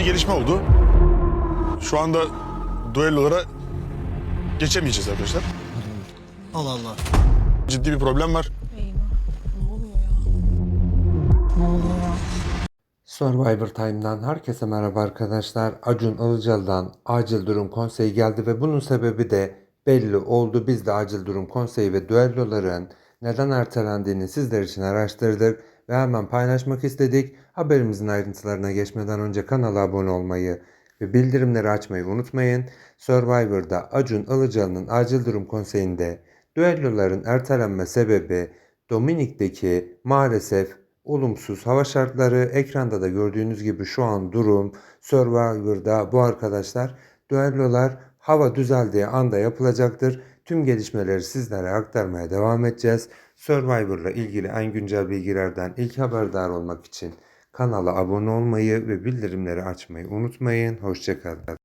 bir gelişme oldu. Şu anda duellolara geçemeyeceğiz arkadaşlar. Allah Allah. Ciddi bir problem var. Survivor Time'dan herkese merhaba arkadaşlar. Acun Ilıcalı'dan acil durum konseyi geldi ve bunun sebebi de belli oldu. Biz de acil durum konseyi ve düelloların neden ertelendiğini sizler için araştırdık ve hemen paylaşmak istedik. Haberimizin ayrıntılarına geçmeden önce kanala abone olmayı ve bildirimleri açmayı unutmayın. Survivor'da Acun Ilıcalı'nın acil durum konseyinde düelloların ertelenme sebebi Dominik'teki maalesef olumsuz hava şartları ekranda da gördüğünüz gibi şu an durum Survivor'da bu arkadaşlar düellolar hava düzeldiği anda yapılacaktır. Tüm gelişmeleri sizlere aktarmaya devam edeceğiz. Survivor'la ilgili en güncel bilgilerden ilk haberdar olmak için kanala abone olmayı ve bildirimleri açmayı unutmayın. Hoşçakalın.